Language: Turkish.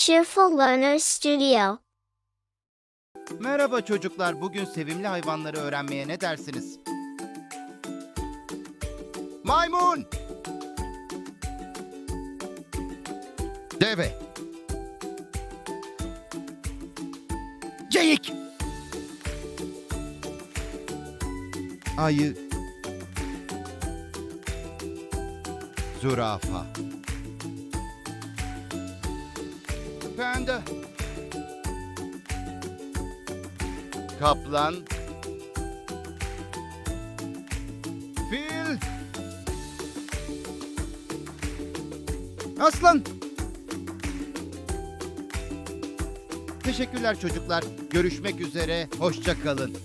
Cheerful Learner Studio. Merhaba çocuklar. Bugün sevimli hayvanları öğrenmeye ne dersiniz? Maymun! Deve. Geyik. Ayı. Zürafa. Panda. Kaplan. Fil. Aslan. Teşekkürler çocuklar. Görüşmek üzere. Hoşça kalın.